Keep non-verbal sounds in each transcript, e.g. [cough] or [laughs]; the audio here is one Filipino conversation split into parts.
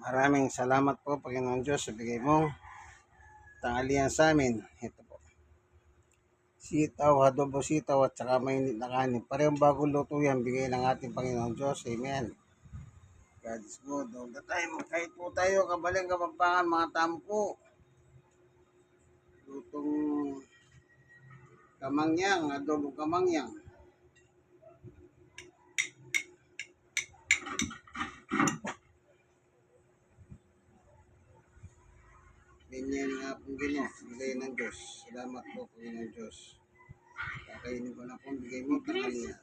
Maraming salamat po, Panginoon Diyos, sa bigay mong tanghalian sa amin. Ito po. Sitaw, adobo sitaw, at saka mainit na kanin. Parehong bagong luto yan, bigay ng ating Panginoon Diyos. Amen. God is good. All the time. Kahit po tayo, kabaling kapampangan, mga tampo. Lutong kamangyang, adobo kamangyang. Ganyan nga pong gino, bigay ng Diyos. Salamat po, Panginoon Diyos. Kakainin ko na pong bigay mo, tangal niya.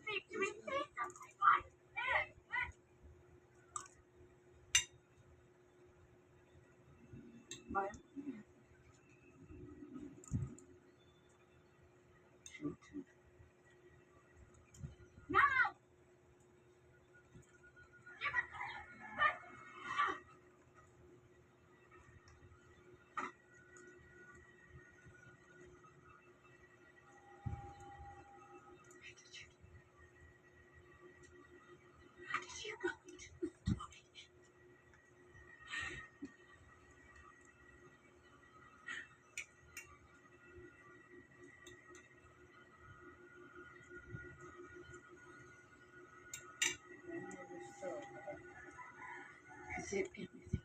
zip everything.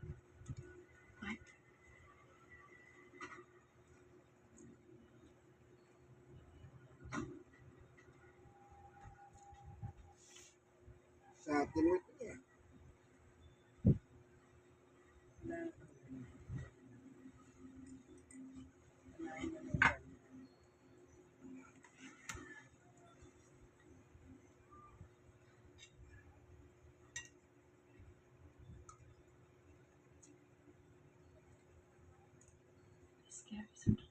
Right? Sa atin there isn't it?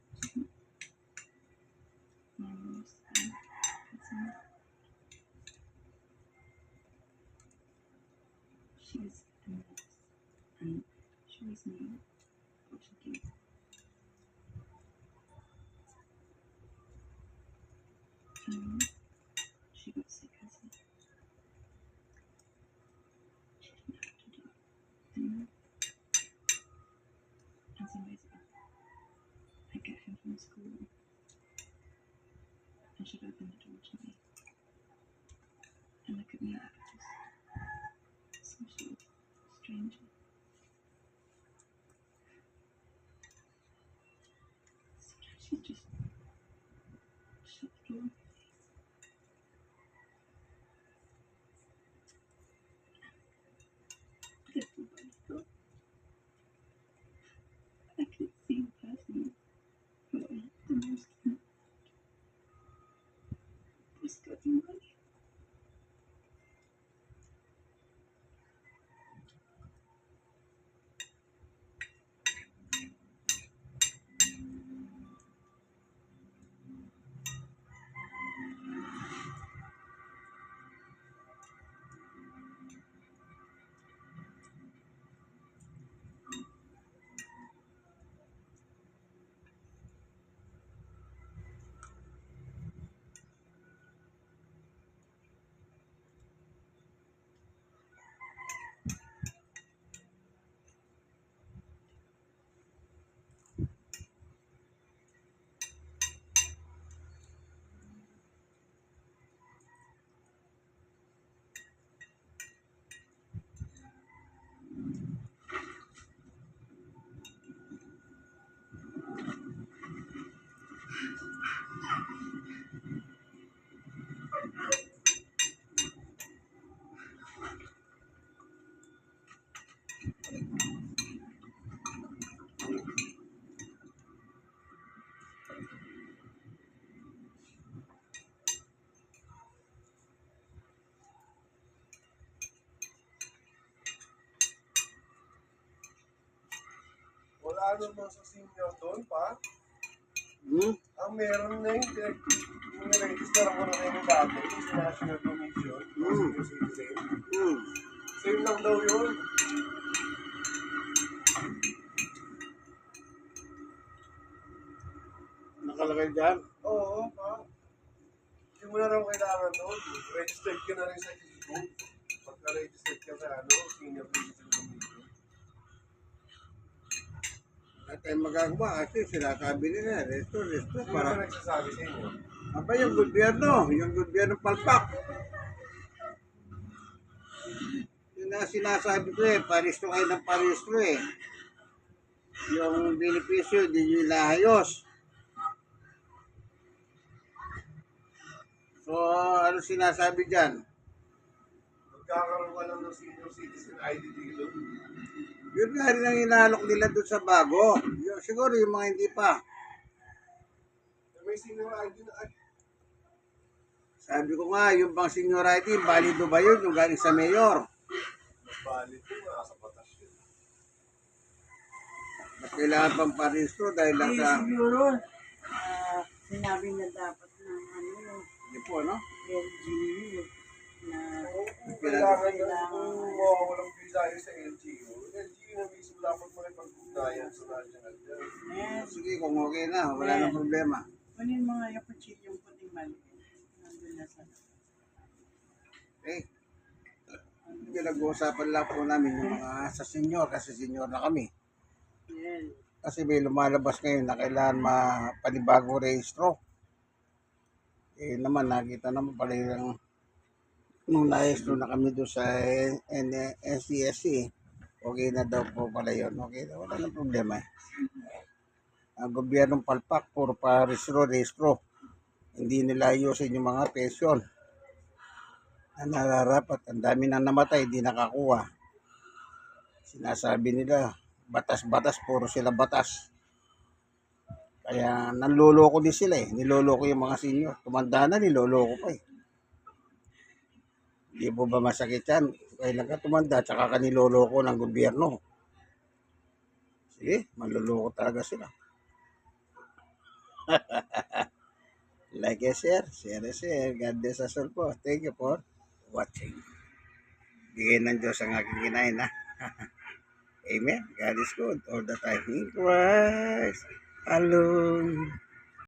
Memories and. She is endless what to do. And she got sick. She didn't have to do. And as always, from school and she'd open the door to me and look at me like I was some sort of stranger. Wala naman sa senior doon pa. Hmm? Ang meron na yung direct, yung register ako na kayo dati, sa National Commission, Mm. senior citizen. Hmm. Same lang daw yun. Nakalagay dyan. Oo, pa. Hindi mo na raw kailangan doon. Registered ka na rin sa Facebook. Pagka-registered ka sa ano, senior citizen commission. Tayong magagawa kasi sinasabi nila, resto, resto, para nagsasabi sa inyo? Aba, yung gobyerno, yung gobyerno palpak. Yun na sinasabi ko eh, paristro kayo ng paristro eh. Yung benepisyo, di nyo inahayos. So, ano sinasabi dyan? Magkakaroon ka lang ng senior citizen ID dito. Yun nga rin ang inalok nila doon sa bago. Yung, siguro yung mga hindi pa. May senior ID na Sabi ko nga, yung bang senior ID, valido ba yun? Yung galing sa mayor. mas valid po nga sa batas yun. Mas kailangan pang paristro dahil lang sa... siguro, ah, sinabi na dapat ng ano, Hindi po, no? LGU na Oo, kung kailangan na kung mawawalang visa yun sa LGU, LGU na mismo dapat mo rin pag-ugnayan sa national dyan. eh, Sige, kung okay na, wala nang problema. kunin mo nga yung kutsilyong puting maliit. Nandun na sa Eh, pinag-uusapan lang po namin yung mga sa senior kasi senior na kami. Yan. Kasi may lumalabas ngayon na kailangan mapanibago rehistro. Eh naman, nakita naman pala yung nung na-rehistro na kami doon sa NCSC, okay na daw po pala yun. Okay na, wala nang problema eh. Ang gobyernong palpak, puro pa rehistro-rehistro. Hindi nila ayusin yung mga pensyon. Na nararapat, ang dami na namatay, di nakakuha. Sinasabi nila, batas-batas, puro sila batas. Kaya nanloloko din sila eh. Niloloko yung mga senior. Tumanda na, niloloko pa eh. Hindi po ba masakit yan? Kailan ka tumanda, tsaka ka niloloko ng gobyerno. Sige, manloloko talaga sila. Like and share, share and share. God bless us all po. Thank you for watching. Bigay ng Diyos ang aking kinain ha. [laughs] Amen. God is good all the time. In Christ alone.